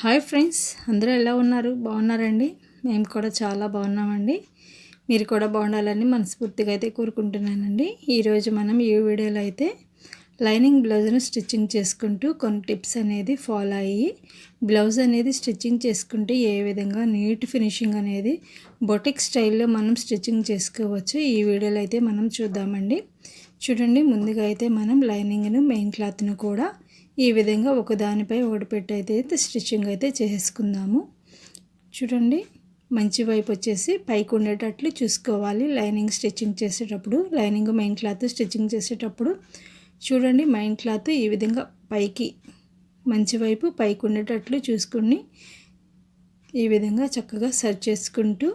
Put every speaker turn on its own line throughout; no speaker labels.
Hi friends అందరూ ఎలా ఉన్నారు? బాగున్నారండి? మేము కూడా చాలా బాగున్నామండి. మీరు కూడా బాగుండాలని మనస్ఫూర్తిగా అయితే కోరుకుంటున్నానండి. ఈరోజు మనం ఈ వీడియోలో అయితే లైనింగ్ బ్లౌజ్ను స్టిచ్చింగ్ చేసుకుంటూ కొన్ని టిప్స్ అనేది ఫాలో అయ్యి బ్లౌజ్ అనేది స్టిచ్చింగ్ చేసుకుంటే ఏ విధంగా నీట్ ఫినిషింగ్ అనేది బొటిక్ స్టైల్లో మనం స్టిచ్చింగ్ చేసుకోవచ్చు. ఈ వీడియోలో అయితే మనం చూద్దామండి. చూడండి ముందుగా అయితే మనం లైనింగ్ను మెయిన్ క్లాత్ను కూడా ఈ విధంగా ఒకదానిపై ఒకటి పెట్టి అయితే స్టిచ్చింగ్ అయితే చేసుకుందాము. చూడండి మంచి వైపు వచ్చేసి పైకి ఉండేటట్లు చూసుకోవాలి. లైనింగ్ స్టిచ్చింగ్ చేసేటప్పుడు లైనింగ్ మెయిన్ క్లాత్ స్టిచ్చింగ్ చేసేటప్పుడు చూడండి మెయిన్ క్లాత్ ఈ విధంగా పైకి మంచి వైపు పైకి ఉండేటట్లు చూసుకుని ఈ విధంగా చక్కగా సర్చ్ చేసుకుంటూ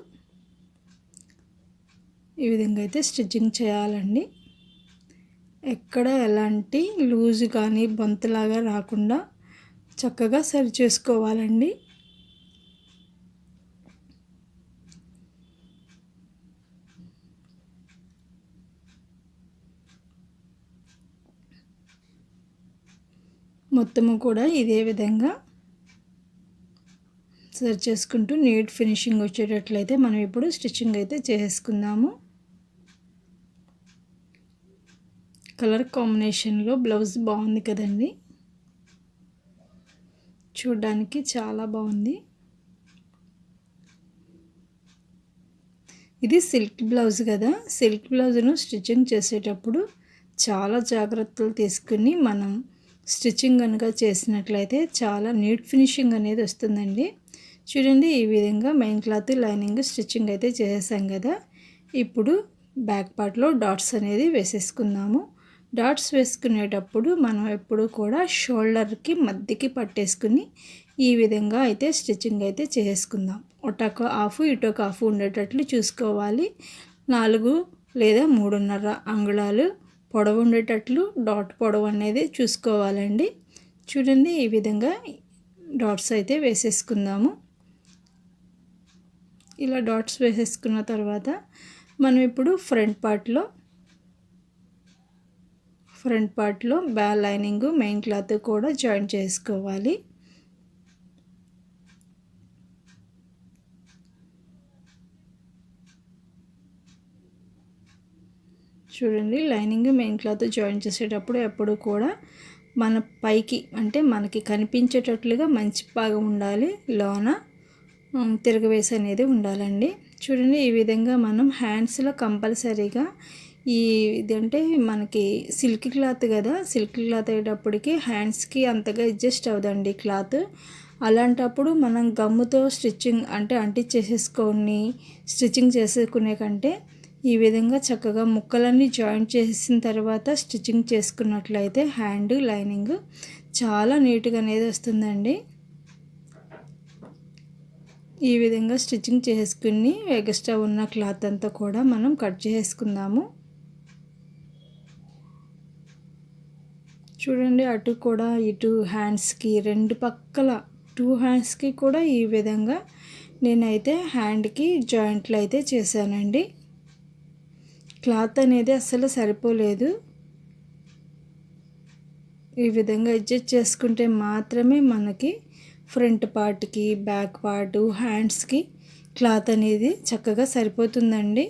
ఈ విధంగా అయితే స్టిచ్చింగ్ చేయాలండి. ఎక్కడ ఎలాంటి లూజ్ కానీ బొంతలాగా రాకుండా చక్కగా సరి చేసుకోవాలండి. మొత్తము కూడా ఇదే విధంగా సరి చేసుకుంటూ నీట్ ఫినిషింగ్ వచ్చేటట్లయితే మనం ఇప్పుడు స్టిచ్చింగ్ అయితే చేసుకుందాము. కలర్ కాంబినేషన్లో బ్లౌజ్ బాగుంది కదండి. చూడ్డానికి చాలా బాగుంది. ఇది సిల్క్ బ్లౌజ్ కదా. సిల్క్ బ్లౌజ్ను స్టిచ్చింగ్ చేసేటప్పుడు చాలా జాగ్రత్తలు తీసుకుని మనం స్టిచ్చింగ్ కనుక చేసినట్లయితే చాలా నీట్ ఫినిషింగ్ అనేది వస్తుందండి. చూడండి ఈ విధంగా మెయిన్ క్లాత్ లైనింగ్ స్టిచ్చింగ్ అయితే చేసాం కదా. ఇప్పుడు బ్యాక్ పార్ట్లో డాట్స్ అనేది వేసేసుకుందాము. డాట్స్ వేసుకునేటప్పుడు మనం ఎప్పుడు కూడా షోల్డర్కి మధ్యకి పట్టేసుకుని ఈ విధంగా అయితే స్టిచ్చింగ్ అయితే చేసుకుందాం. ఒటొక హాఫ్ ఇటొక హాఫ్ ఉండేటట్లు చూసుకోవాలి. నాలుగు లేదా మూడున్నర అంగుళాలు పొడవు ఉండేటట్లు డాట్ పొడవు అనేది చూసుకోవాలండి. చూడండి ఈ విధంగా డాట్స్ అయితే వేసేసుకుందాము. ఇలా డాట్స్ వేసేసుకున్న తర్వాత మనం ఇప్పుడు ఫ్రంట్ పార్ట్లో ఫ్రంట్ పార్ట్లో బ్యా లైనింగ్ మెయిన్ క్లాత్ కూడా జాయిన్ చేసుకోవాలి. చూడండి లైనింగ్ మెయిన్ క్లాత్ జాయిన్ చేసేటప్పుడు ఎప్పుడు కూడా మన పైకి అంటే మనకి కనిపించేటట్లుగా మంచి భాగం ఉండాలి. లోన తిరగవేసి అనేది ఉండాలండి. చూడండి ఈ విధంగా మనం హ్యాండ్స్లో కంపల్సరీగా ఈ ఇదంటే మనకి సిల్క్ క్లాత్ కదా సిల్క్ క్లాత్ అయ్యేటప్పటికి హ్యాండ్స్కి అంతగా అడ్జస్ట్ అవ్వదండి క్లాత్. అలాంటప్పుడు మనం గమ్ముతో స్టిచ్చింగ్ అంటే అంటించేసేసుకొని స్టిచ్చింగ్ చేసుకునే కంటే ఈ విధంగా చక్కగా ముక్కలన్నీ జాయింట్ చేసిన తర్వాత స్టిచ్చింగ్ చేసుకున్నట్లయితే హ్యాండ్ లైనింగ్ చాలా నీట్గా అనేది వస్తుందండి. ఈ విధంగా స్టిచ్చింగ్ చేసుకుని ఎగస్ట్రా ఉన్న క్లాత్ అంతా కూడా మనం కట్ చేసుకుందాము చూడండి అటు కూడా ఇటు హ్యాండ్స్కి రెండు పక్కల టూ హ్యాండ్స్కి కూడా ఈ విధంగా నేనైతే హ్యాండ్కి జాయింట్లు అయితే చేశానండి. క్లాత్ అనేది అస్సలు సరిపోలేదు. ఈ విధంగా అడ్జస్ట్ చేసుకుంటే మాత్రమే మనకి ఫ్రంట్ పార్ట్కి బ్యాక్ పార్ట్ హ్యాండ్స్కి క్లాత్ అనేది చక్కగా సరిపోతుందండి.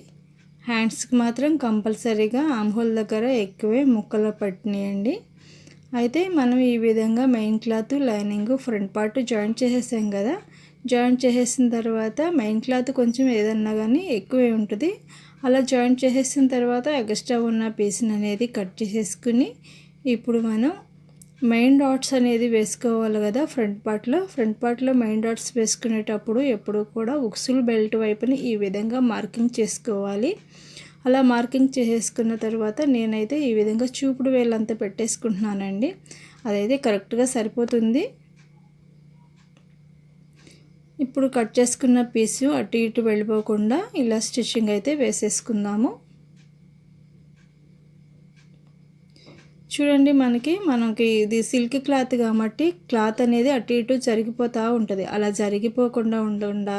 హ్యాండ్స్కి మాత్రం కంపల్సరీగా ఆమ్హోల్ దగ్గర ఎక్కువే ముక్కలు పట్టినాయండి. అయితే మనం ఈ విధంగా main cloth lining front part joint చేసేసాం కదా. జాయింట్ చేసేసిన తర్వాత మెయిన్ క్లాత్ కొంచెం ఏదన్నా కానీ ఎక్కువే ఉంటుంది. అలా జాయింట్ చేసేసిన తర్వాత ఎక్స్ట్రా ఉన్న పీస్ని అనేది కట్ చేసేసుకుని ఇప్పుడు మనం మెయిన్ డాట్స్ అనేది వేసుకోవాలి కదా ఫ్రంట్ పార్ట్లో ఫ్రంట్ పార్ట్లో మెయిన్ డాట్స్ వేసుకునేటప్పుడు ఎప్పుడు కూడా ఉక్సుల్ బెల్ట్ వైపుని ఈ విధంగా మార్కింగ్ చేసుకోవాలి. అలా మార్కింగ్ చేసేసుకున్న తర్వాత నేనైతే ఈ విధంగా చూపుడు వేలంతా పెట్టేసుకుంటున్నానండి. అదైతే కరెక్ట్గా సరిపోతుంది. ఇప్పుడు కట్ చేసుకున్న పీసు అటు ఇటు వెళ్ళిపోకుండా ఇలా స్టిచ్చింగ్ అయితే వేసేసుకుందాము. చూడండి మనకి మనకి ఇది సిల్క్ క్లాత్ కాబట్టి క్లాత్ అనేది అటు ఇటు జరిగిపోతూ ఉంటుంది. అలా జరిగిపోకుండా ఉండకుండా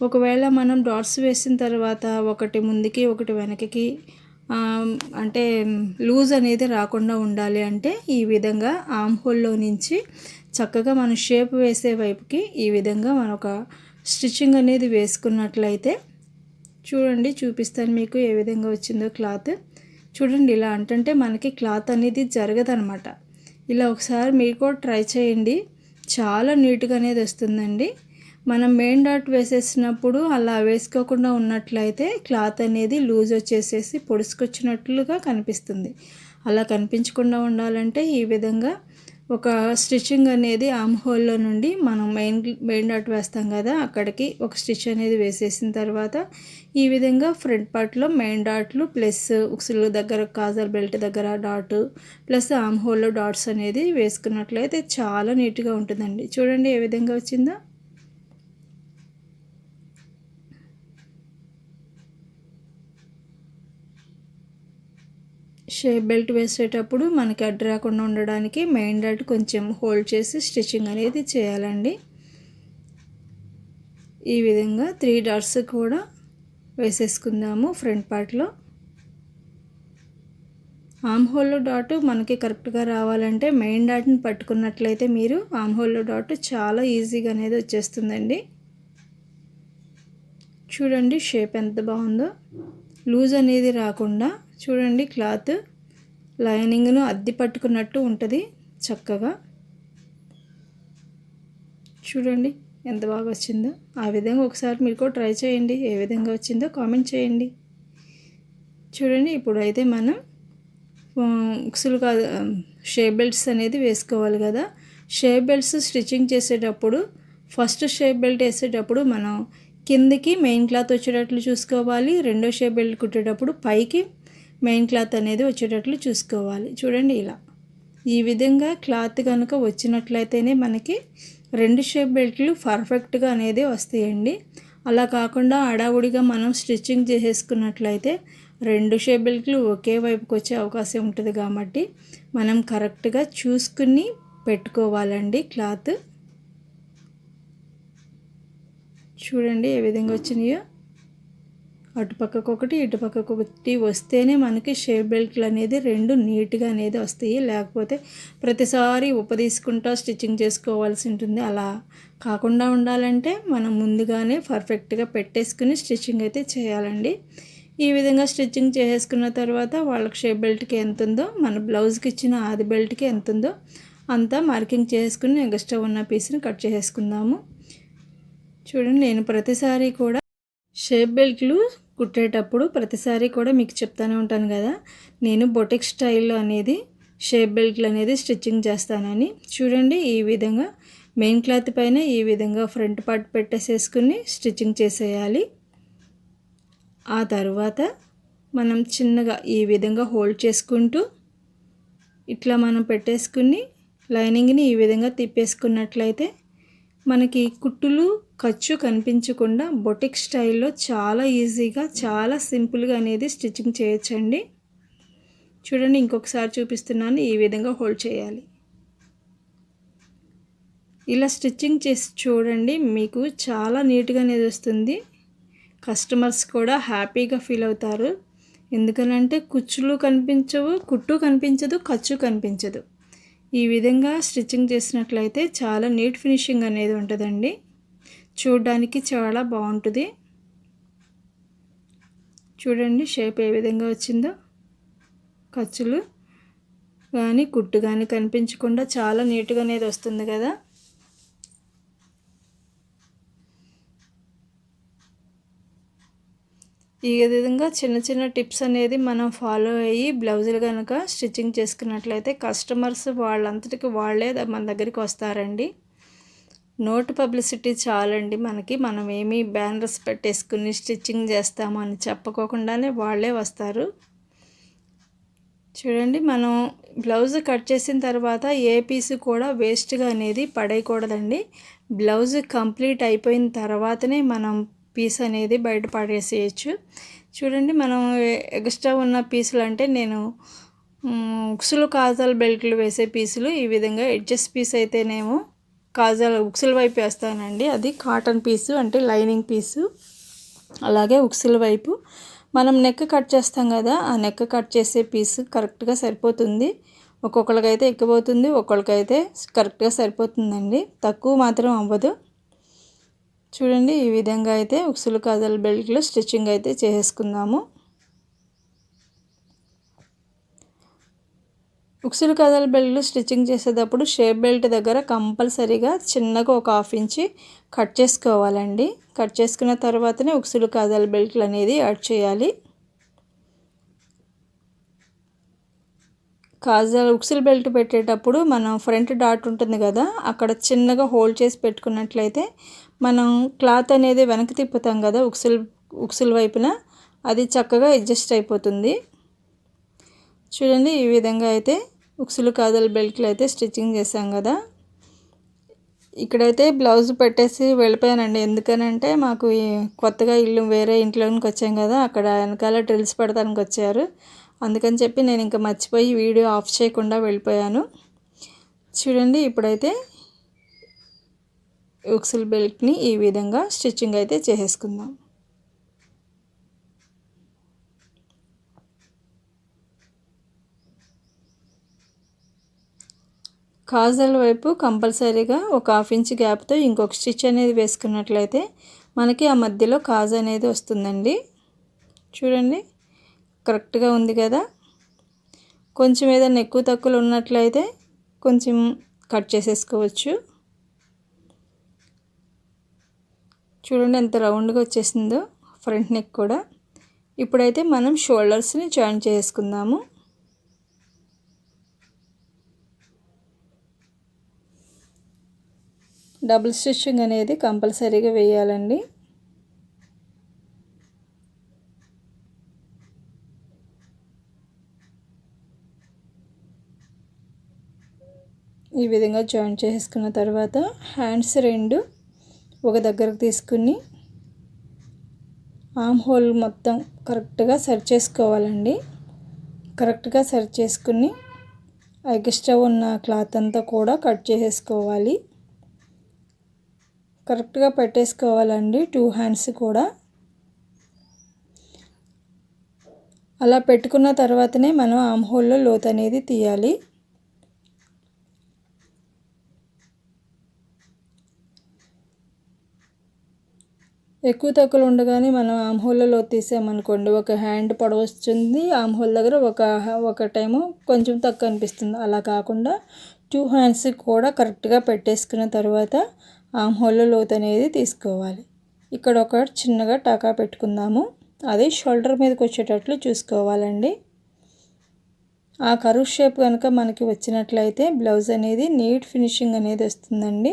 ఒకవేళ మనం డాట్స్ వేసిన తర్వాత ఒకటి ముందుకి ఒకటి వెనకకి అంటే లూజ్ అనేది రాకుండా ఉండాలి అంటే ఈ విధంగా ఆమ్ హోల్లో నుంచి చక్కగా మనం షేప్ వేసే వైపుకి ఈ విధంగా మనం ఒక స్టిచ్చింగ్ అనేది వేసుకున్నట్లయితే చూడండి చూపిస్తాను మీకు ఏ విధంగా వచ్చిందో క్లాత్. చూడండి ఇలా అంటే మనకి క్లాత్ అనేది జరగదనమాట. ఇలా ఒకసారి మీరు కూడా ట్రై చేయండి. చాలా నీట్గా అనేది వస్తుందండి. మనం మెయిన్ డాట్ వేసేసినప్పుడు అలా వేసుకోకుండా ఉన్నట్లయితే క్లాత్ అనేది లూజ్ వచ్చేసేసి పొడుచుకొచ్చినట్లుగా కనిపిస్తుంది. అలా కనిపించకుండా ఉండాలంటే ఈ విధంగా ఒక స్టిచ్చింగ్ అనేది ఆమ్ హోల్లో నుండి మనం మెయిన్ మెయిన్ డాట్ వేస్తాం కదా అక్కడికి ఒక స్టిచ్ అనేది వేసేసిన తర్వాత ఈ విధంగా ఫ్రంట్ పార్ట్లో మెయిన్ డాట్లు ప్లస్ ఉక్సులు దగ్గర కాజల్ బెల్ట్ దగ్గర డాట్ ప్లస్ ఆమ్ హోల్లో డాట్స్ అనేది వేసుకున్నట్లయితే చాలా నీట్గా ఉంటుందండి. చూడండి ఏ విధంగా వచ్చిందో. షేప్ బెల్ట్ వేసేటప్పుడు మనకి అడ్డు రాకుండా ఉండడానికి మెయిన్ డాట్ కొంచెం హోల్డ్ చేసి స్టిచ్చింగ్ అనేది చేయాలండి. ఈ విధంగా త్రీ డాట్స్ కూడా వేసేసుకుందాము ఫ్రంట్ పార్ట్లో. ఆమ్ హోల్లో డాట్ మనకి కరెక్ట్గా రావాలంటే మెయిన్ డాట్ని పట్టుకున్నట్లయితే మీరు ఆమ్ హోల్లో డాట్ చాలా ఈజీగా అనేది వచ్చేస్తుందండి. చూడండి షేప్ ఎంత బాగుందో. లూజ్ అనేది రాకుండా చూడండి క్లాత్ లైనింగ్ను అద్ది పట్టుకున్నట్టు ఉంటుంది చక్కగా. చూడండి ఎంత బాగా వచ్చిందో. ఆ విధంగా ఒకసారి మీరు కూడా ట్రై చేయండి. ఏ విధంగా వచ్చిందో కామెంట్ చేయండి. చూడండి ఇప్పుడు అయితే మనం ఉక్సులు కాదు షేప్ బెల్ట్స్ అనేది వేసుకోవాలి కదా. షేప్ బెల్ట్స్ స్టిచ్చింగ్ చేసేటప్పుడు ఫస్ట్ షేప్ బెల్ట్ వేసేటప్పుడు మనం కిందకి మెయిన్ క్లాత్ వచ్చేటట్లు చూసుకోవాలి. రెండో షేప్ బెల్ట్ కుట్టేటప్పుడు పైకి మెయిన్ క్లాత్ అనేది వచ్చేటట్లు చూసుకోవాలి. చూడండి ఇలా. ఈ విధంగా క్లాత్ కనుక వచ్చినట్లయితేనే మనకి రెండు షేప్ బెల్ట్లు పర్ఫెక్ట్గా అనేది వస్తాయండి. అలా కాకుండా అడావుడిగా మనం స్టిచ్చింగ్ చేసేసుకున్నట్లయితే రెండు షేప్ బెల్ట్లు ఒకే వైపుకి వచ్చే అవకాశం ఉంటుంది కాబట్టి మనం కరెక్ట్గా చూసుకుని పెట్టుకోవాలండి క్లాత్. చూడండి ఏ విధంగా వచ్చినాయో. అటుపక్కకు ఒకటి ఇటుపక్కకు ఒకటి వస్తేనే మనకి షేప్ బెల్ట్లు అనేది రెండు నీట్గా అనేది వస్తాయి. లేకపోతే ప్రతిసారి ఉపదీసుకుంటా స్టిచ్చింగ్ చేసుకోవాల్సి ఉంటుంది. అలా కాకుండా ఉండాలంటే మనం ముందుగానే పర్ఫెక్ట్గా పెట్టేసుకుని స్టిచ్చింగ్ అయితే చేయాలండి. ఈ విధంగా స్టిచ్చింగ్ చేసేసుకున్న తర్వాత వాళ్ళకి షేప్ బెల్ట్కి ఎంత ఉందో మన బ్లౌజ్కి ఇచ్చిన ఆది బెల్ట్కి ఎంత ఉందో అంతా మార్కింగ్ చేసుకుని ఎక్స్ట్రా ఉన్న పీస్ని కట్ చేసుకుందాము చూడండి నేను ప్రతిసారి కూడా షేప్ బెల్ట్లు కుట్టేటప్పుడు ప్రతిసారి కూడా మీకు చెప్తానే ఉంటాను కదా. నేను బొటిక్ స్టైల్లో అనేది షేప్ బెల్ట్లు అనేది స్టిచ్చింగ్ చేస్తానని. చూడండి ఈ విధంగా మెయిన్ క్లాత్ పైన ఈ విధంగా ఫ్రంట్ పార్ట్ పెట్టేసేసుకుని స్టిచ్చింగ్ చేసేయాలి. ఆ తర్వాత మనం చిన్నగా ఈ విధంగా హోల్డ్ చేసుకుంటూ ఇట్లా మనం పెట్టేసుకుని లైనింగ్ని ఈ విధంగా తిప్పేసుకున్నట్లయితే మనకి కుట్టులు ఖర్చు కనిపించకుండా బొటిక్ స్టైల్లో చాలా ఈజీగా చాలా సింపుల్గా అనేది స్టిచ్చింగ్ చేయొచ్చండి. చూడండి ఇంకొకసారి చూపిస్తున్నాను. ఈ విధంగా హోల్డ్ చేయాలి. ఇలా స్టిచ్చింగ్ చేసి చూడండి మీకు చాలా నీట్గా అనేది వస్తుంది. కస్టమర్స్ కూడా హ్యాపీగా ఫీల్ అవుతారు. ఎందుకనంటే కుచ్చులు కనిపించవు కుట్టు కనిపించదు ఖర్చు కనిపించదు. ఈ విధంగా స్టిచ్చింగ్ చేసినట్లయితే చాలా నీట్ ఫినిషింగ్ అనేది ఉంటుందండి. చూడడానికి చాలా బాగుంటుంది. చూడండి షేప్ ఏ విధంగా వచ్చిందో. ఖర్చులు కానీ కుట్టు కానీ కనిపించకుండా చాలా నీట్గా అనేది వస్తుంది కదా. ఈ విధంగా చిన్న చిన్న టిప్స్ అనేది మనం ఫాలో అయ్యి బ్లౌజులు కనుక స్టిచ్చింగ్ చేసుకున్నట్లయితే కస్టమర్స్ వాళ్ళంతటికి వాళ్ళే మన దగ్గరికి వస్తారండి. నోట్ పబ్లిసిటీ చాలండి మనకి. మనం ఏమి బ్యానర్స్ పెట్టేసుకుని స్టిచ్చింగ్ చేస్తాము అని చెప్పుకోకుండానే వాళ్ళే వస్తారు. చూడండి మనం బ్లౌజ్ కట్ చేసిన తర్వాత ఏ పీసు కూడా వేస్ట్గా అనేది పడేయకూడదండి. బ్లౌజ్ కంప్లీట్ అయిపోయిన తర్వాతనే మనం పీస్ అనేది బయట పడేసేయచ్చు. చూడండి మనం ఎక్స్ట్రా ఉన్న పీసులు అంటే నేను ఉక్సులు కాజాల బెల్ట్లు వేసే పీసులు ఈ విధంగా ఎడ్జస్ట్ పీస్ అయితేనేమో కాజల్ ఉక్సుల వైపు వేస్తానండి. అది కాటన్ పీసు అంటే లైనింగ్ పీసు అలాగే ఉక్సుల వైపు. మనం నెక్ కట్ చేస్తాం కదా ఆ నెక్ కట్ చేసే పీసు కరెక్ట్గా సరిపోతుంది. ఒక్కొక్కరికైతే ఎక్కిపోతుంది ఒక్కొక్కరికైతే కరెక్ట్గా సరిపోతుందండి. తక్కువ మాత్రం అవ్వదు. చూడండి ఈ విధంగా అయితే ఉక్సులు కాజల్ బెల్ట్లో స్టిచ్చింగ్ అయితే చేసేసుకుందాము. ఉక్సులు కదల బెల్ట్ స్టిచ్చింగ్ చేసేటప్పుడు షేప్ బెల్ట్ దగ్గర కంపల్సరీగా చిన్నగా ఒక హాఫ్ ఇంచి కట్ చేసుకోవాలండి. కట్ చేసుకున్న తర్వాతనే ఉక్సులు కదల బెల్ట్లు అనేది యాడ్ చేయాలి. కాజల్ ఉక్సులు బెల్ట్ పెట్టేటప్పుడు మనం ఫ్రంట్ డాట్ ఉంటుంది కదా అక్కడ చిన్నగా హోల్డ్ చేసి పెట్టుకున్నట్లయితే మనం క్లాత్ అనేది వెనక్కి తిప్పుతాం కదా ఉక్సులు ఉక్సుల వైపున అది చక్కగా అడ్జస్ట్ అయిపోతుంది. చూడండి ఈ విధంగా అయితే ఉక్సులు కాదల బెల్ట్లు అయితే స్టిచ్చింగ్ చేసాం కదా. ఇక్కడైతే బ్లౌజ్ పెట్టేసి వెళ్ళిపోయానండి. ఎందుకనంటే మాకు కొత్తగా ఇల్లు వేరే ఇంట్లోనికి వచ్చాం కదా అక్కడ వెనకాల డ్రిల్స్ పెడతానికి వచ్చారు. అందుకని చెప్పి నేను ఇంకా మర్చిపోయి వీడియో ఆఫ్ చేయకుండా వెళ్ళిపోయాను. చూడండి ఇప్పుడైతే ఉక్సుల్ బెల్ట్ని ఈ విధంగా స్టిచ్చింగ్ అయితే చేసేసుకుందాం. కాజల్ వైపు కంపల్సరీగా ఒక హాఫ్ ఇంచ్ గ్యాప్తో ఇంకొక స్టిచ్ అనేది వేసుకున్నట్లయితే మనకి ఆ మధ్యలో కాజ్ అనేది వస్తుందండి. చూడండి కరెక్ట్గా ఉంది కదా. కొంచెం ఏదైనా ఎక్కువ తక్కువలు ఉన్నట్లయితే కొంచెం కట్ చేసేసుకోవచ్చు. చూడండి ఎంత రౌండ్గా వచ్చేసిందో ఫ్రంట్ నెక్ కూడా. ఇప్పుడైతే మనం షోల్డర్స్ని జాయిన్ చేసుకుందాము. డబుల్ స్టిచ్చింగ్ అనేది కంపల్సరీగా వేయాలండి. ఈ విధంగా జాయిన్ చేసుకున్న తర్వాత హ్యాండ్స్ రెండు ఒక దగ్గరకు తీసుకుని ఆమ్ హోల్ మొత్తం కరెక్ట్గా సరి చేసుకోవాలండి. కరెక్ట్గా సరి చేసుకుని ఎక్స్ట్రా ఉన్న క్లాత్ అంతా కూడా కట్ చేసేసుకోవాలి. కరెక్ట్గా పెట్టేసుకోవాలండి. టూ హ్యాండ్స్ కూడా. అలా పెట్టుకున్న తర్వాతనే మనం ఆమ్ హోల్లో లోత్ అనేది తీయాలి. ఎక్కువ తక్కువలు ఉండగానే మనం ఆమ్ హోల్లో తీసామనుకోండి ఒక హ్యాండ్ పొడవు వస్తుంది ఆమ్ హోల్ దగ్గర ఒక ఒక టైము కొంచెం తక్కువ అనిపిస్తుంది. అలా కాకుండా టూ హ్యాండ్స్ కూడా కరెక్ట్గా పెట్టేసుకున్న తర్వాత ఆమ్హోల్లో లోతు అనేది తీసుకోవాలి. ఇక్కడ ఒక చిన్నగా టాకా పెట్టుకుందాము. అది షోల్డర్ మీదకి వచ్చేటట్లు చూసుకోవాలండి. ఆ కరువు షేప్ కనుక మనకి వచ్చినట్లయితే బ్లౌజ్ అనేది నీట్ ఫినిషింగ్ అనేది వస్తుందండి.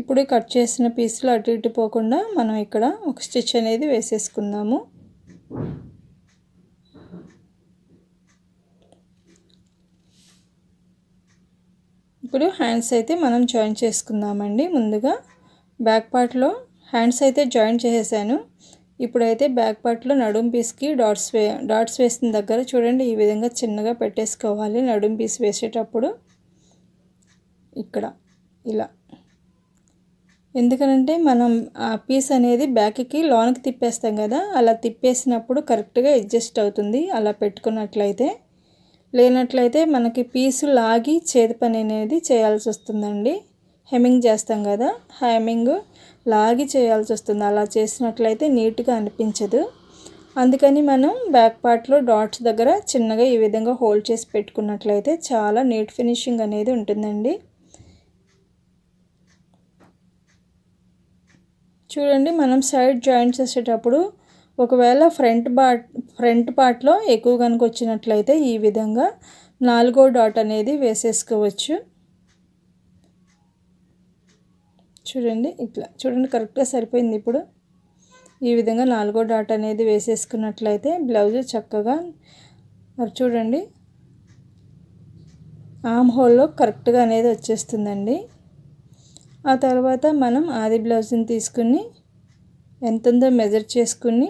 ఇప్పుడు కట్ చేసిన పీసులు అటు ఇటు పోకుండా మనం ఇక్కడ ఒక స్టిచ్ అనేది వేసేసుకుందాము. ఇప్పుడు హ్యాండ్స్ అయితే మనం జాయిన్ చేసుకుందామండి. ముందుగా బ్యాక్ పార్ట్లో హ్యాండ్స్ అయితే జాయిన్ చేసేసాను. ఇప్పుడైతే బ్యాక్ పార్ట్లో నడుం పీస్కి డాట్స్ వే డాట్స్ వేసిన దగ్గర చూడండి ఈ విధంగా చిన్నగా పెట్టేసుకోవాలి నడుం పీస్ వేసేటప్పుడు. ఇక్కడ ఇలా. ఎందుకనంటే మనం ఆ పీస్ అనేది బ్యాక్కి లోనికి తిప్పేస్తాం కదా అలా తిప్పేసినప్పుడు కరెక్ట్గా అడ్జస్ట్ అవుతుంది అలా పెట్టుకున్నట్లయితే. లేనట్లయితే మనకి పీసు లాగి చేతి పని అనేది చేయాల్సి వస్తుందండి. హెమ్మింగ్ చేస్తాం కదా హెమ్మింగ్ లాగి చేయాల్సి వస్తుంది. అలా చేసినట్లయితే నీట్గా అనిపించదు. అందుకని మనం బ్యాక్ పార్ట్లో డాట్స్ దగ్గర చిన్నగా ఈ విధంగా హోల్డ్ చేసి పెట్టుకున్నట్లయితే చాలా నీట్ ఫినిషింగ్ అనేది ఉంటుందండి. చూడండి మనం సైడ్ జాయింట్స్ చేసేటప్పుడు ఒకవేళ ఫ్రంట్ పార్ట్ ఫ్రంట్ పార్ట్లో ఎక్కువ కనుక వచ్చినట్లయితే ఈ విధంగా నాలుగో డాట్ అనేది వేసేసుకోవచ్చు. చూడండి ఇట్లా. చూడండి కరెక్ట్గా సరిపోయింది ఇప్పుడు. ఈ విధంగా నాలుగో డాట్ అనేది వేసేసుకున్నట్లయితే బ్లౌజ్ చక్కగా చూడండి. ఆమ్ హోల్లో కరెక్ట్గా అనేది వచ్చేస్తుందండి. ఆ తర్వాత మనం ఆది బ్లౌజ్ని తీసుకుని ఎంత ఉందో మెజర్ చేసుకుని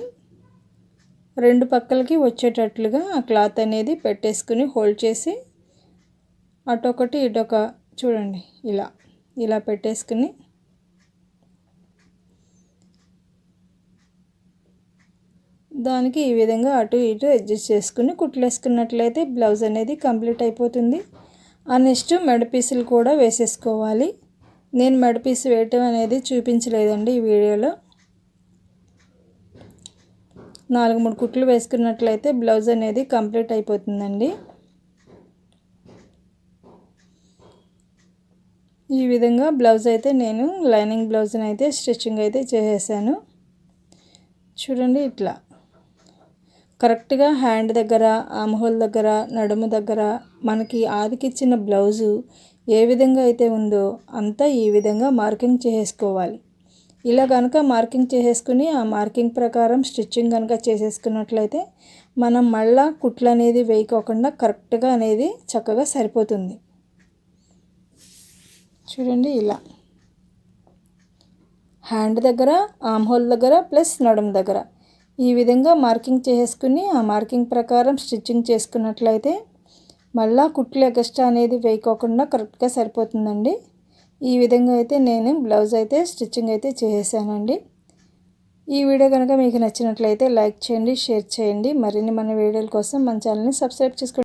రెండు పక్కలకి వచ్చేటట్లుగా ఆ క్లాత్ అనేది పెట్టేసుకుని హోల్డ్ చేసి అటొకటి ఇటొక చూడండి ఇలా ఇలా పెట్టేసుకుని దానికి ఈ విధంగా అటు ఇటు అడ్జస్ట్ చేసుకుని కుట్లేసుకున్నట్లయితే బ్లౌజ్ అనేది కంప్లీట్ అయిపోతుంది. ఆ నెక్స్ట్ మెడపీసులు కూడా వేసేసుకోవాలి. నేను మెడపీస్ వేయటం అనేది చూపించలేదండి ఈ వీడియోలో. నాలుగు మూడు కుట్లు వేసుకున్నట్లయితే బ్లౌజ్ అనేది కంప్లీట్ అయిపోతుందండి. ఈ విధంగా బ్లౌజ్ అయితే నేను లైనింగ్ బ్లౌజ్ని అయితే స్టిచ్చింగ్ అయితే చేసేసాను. చూడండి ఇట్లా. కరెక్ట్గా హ్యాండ్ దగ్గర ఆమ్హోల్ దగ్గర నడుము దగ్గర మనకి ఆదికిచ్చిన బ్లౌజు ఏ విధంగా అయితే ఉందో అంతా ఈ విధంగా మార్కింగ్ చేసుకోవాలి ఇలా కనుక మార్కింగ్ చేసేసుకుని ఆ మార్కింగ్ ప్రకారం స్టిచ్చింగ్ కనుక చేసేసుకున్నట్లయితే మనం మళ్ళా కుట్లు అనేది వేయకోకుండా కరెక్ట్గా అనేది చక్కగా సరిపోతుంది. చూడండి ఇలా. హ్యాండ్ దగ్గర ఆమ్ హోల్ దగ్గర ప్లస్ నడుము దగ్గర. ఈ విధంగా మార్కింగ్ చేసుకుని ఆ మార్కింగ్ ప్రకారం స్టిచ్చింగ్ చేసుకున్నట్లయితే మళ్ళా కుట్లు ఎగస్ట్రా అనేది వేయకోకుండా కరెక్ట్గా సరిపోతుందండి. ఈ విధంగా అయితే నేను బ్లౌజ్ అయితే స్టిచ్చింగ్ అయితే చేసేసానండి. ఈ వీడియో కనుక మీకు నచ్చినట్లయితే లైక్ చేయండి షేర్ చేయండి. మరిన్ని మన వీడియోల కోసం మన ఛానల్ని సబ్స్క్రైబ్ చేసుకోండి.